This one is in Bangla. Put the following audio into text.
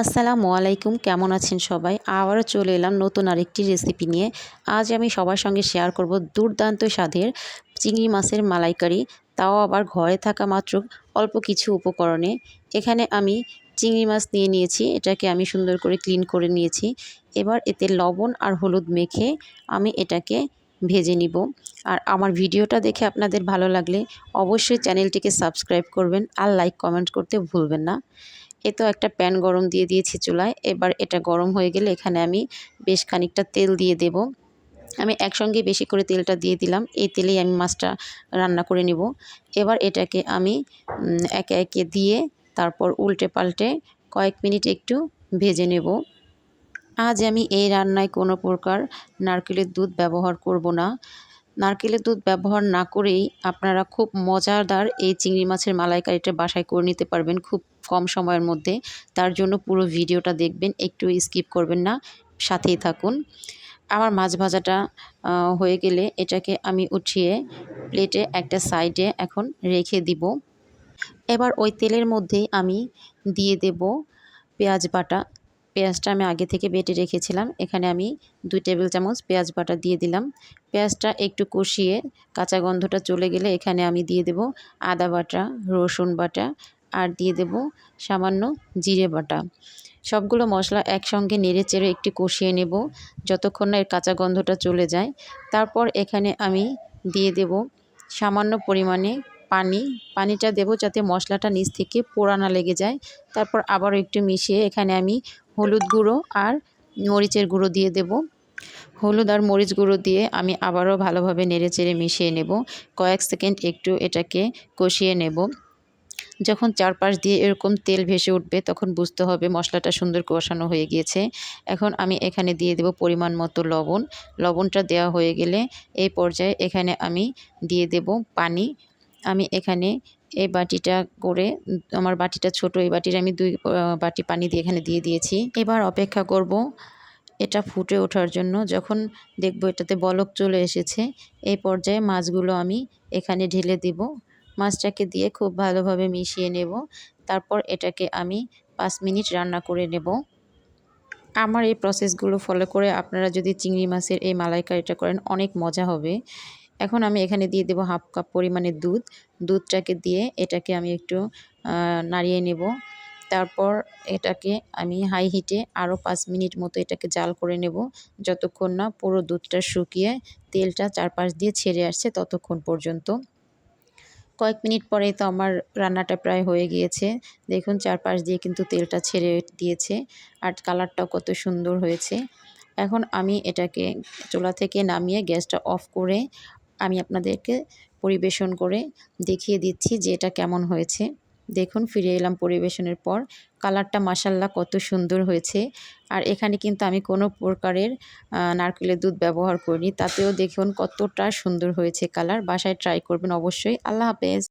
আসসালামু আলাইকুম, কেমন আছেন সবাই? আবারও চলে এলাম নতুন আরেকটি রেসিপি নিয়ে। আজ আমি সবার সঙ্গে শেয়ার করব দুর্দান্ত স্বাদের চিংড়ি মাছের মালাইকারি। তাও আবার ঘরে থাকা মাত্র অল্প কিছু উপকরণে। এখানে আমি চিংড়ি মাছ নিয়ে নিয়েছি, এটাকে আমি সুন্দর করে ক্লিন করে নিয়েছি। এবার এতে লবণ আর হলুদ মেখে আমি এটাকে ভেজে নিব। আর আমার ভিডিওটা দেখে আপনাদের ভালো লাগলে অবশ্যই চ্যানেলটিকে সাবস্ক্রাইব করবেন আর লাইক কমেন্ট করতে ভুলবেন না। এ তো একটা প্যান গরম দিয়ে দিয়েছি চুলায়। এবার এটা গরম হয়ে গেলে এখানে আমি বেশ খানিকটা তেল দিয়ে দেব। আমি একসঙ্গে বেশি করে তেলটা দিয়ে দিলাম। এই তেলেই আমি মাছটা রান্না করে নিব। এবার এটাকে আমি একে একে দিয়ে তারপর উল্টে পাল্টে কয়েক মিনিট একটু ভেজে নেব। আজ আমি এই রান্নায় কোনো প্রকার নারকেলের দুধ ব্যবহার করব না। নারকেলের দুধ ব্যবহার না করেই আপনারা খুব মজাদার এই চিংড়ি মাছের মালাইকারিটা বাসায় করে নিতে পারবেন। খুব কম সময়ের মধ্যে, তার জন্য পুরো ভিডিওটা দেখবেন, একটু স্কিপ করবেন না, সাথেই থাকুন। আমার মাছ ভাজাটা হয়ে গেলে এটাকে আমি উঠিয়ে প্লেটে একটা সাইডে এখন রেখে দিব। এবার ওই তেলের মধ্যেই আমি দিয়ে দেব পেঁয়াজ বাটা। পেঁয়াজটা আমি আগে থেকে বেটে রেখেছিলাম, এখানে আমি দুই টেবিল চামচ পেঁয়াজ বাটা দিয়ে দিলাম। পেঁয়াজটা একটু কষিয়ে কাঁচা গন্ধটা চলে গেলে এখানে আমি দিয়ে দেব আদা বাটা, রসুন বাটা আর দিয়ে দেব সামান্য জিরে বাটা। সবগুলো মশলা একসঙ্গে নেড়ে চেড়ে একটু কষিয়ে নেব, যতক্ষণ না এর কাঁচা গন্ধটা চলে যায়। তারপর এখানে আমি দিয়ে দেব সামান্য পরিমাণে পানি। পানিটা দেব যাতে মশলাটা নিচ থেকে পোড়া না লেগে যায়। তারপর আবারও একটু মিশিয়ে এখানে আমি হলুদ গুঁড়ো আর মরিচের গুঁড়ো দিয়ে দেব। হলুদ আর মরিচ গুঁড়ো দিয়ে আমি আবারও ভালোভাবে নেড়ে চেড়ে মিশিয়ে নেব। কয়েক সেকেন্ড একটু এটাকে কষিয়ে নেব। যখন চারপাশ দিয়ে এরকম তেল ভেসে উঠবে, তখন বুঝতে হবে মশলাটা সুন্দর কষানো হয়ে গিয়েছে। এখন আমি এখানে দিয়ে দেব পরিমাণ মতো লবণ। লবণটা দেওয়া হয়ে গেলে এই পর্যায়ে এখানে আমি দিয়ে দেব পানি। আমি এখানে এই বাটিটা করে, আমার বাটিটা ছোট, এই বাটির আমি দুই বাটি পানি দিয়ে এখানে দিয়ে দিয়েছি। এবার অপেক্ষা করব এটা ফুটে ওঠার জন্য। যখন দেখব এটাতে বলক চলে এসেছে, এই পর্যায়ে মাছগুলো আমি এখানে ঢেলে দিব। মাছটাকে দিয়ে খুব ভালোভাবে মিশিয়ে নেব। তারপর এটাকে আমি পাঁচ মিনিট রান্না করে নেব। আমার এই প্রসেসগুলো ফলো করে আপনারা যদি চিংড়ি মাছের এই মালাইকারিটা করেন, অনেক মজা হবে। এখন আমি এখানে দিয়ে দেবো হাফ কাপ পরিমাণে দুধ। দুধটাকে দিয়ে এটাকে আমি একটু নাড়িয়ে নেব। তারপর এটাকে আমি হাই হিটে আরও পাঁচ মিনিট মতো এটাকে জাল করে নেব। যতক্ষণ না পুরো দুধটা শুকিয়ে তেলটা চারপাশ দিয়ে ছেড়ে আসছে ততক্ষণ পর্যন্ত। কয়েক মিনিট পরেই তো আমার রান্নাটা প্রায় হয়ে গিয়েছে। দেখুন চারপাশ দিয়ে কিন্তু তেলটা ছেড়ে দিয়েছে আর কালারটাও কত সুন্দর হয়েছে। এখন আমি এটাকে চুলা থেকে নামিয়ে গ্যাসটা অফ করে আমি আপনাদেরকে পরিবেশন করে দেখিয়ে দিচ্ছি যে এটা কেমন হয়েছে। দেখুন, ফিরে এলাম পরিবেশনের পর। কালারটা মাসাল্লা কত সুন্দর হয়েছে। আর এখানে কিন্তু আমি কোনো প্রকারের নারকেলের দুধ ব্যবহার করিনি। তাতেও দেখুন কতটা সুন্দর হয়েছে কালার। বাসায় ট্রাই করবেন অবশ্যই। আল্লাহ হাফেজ।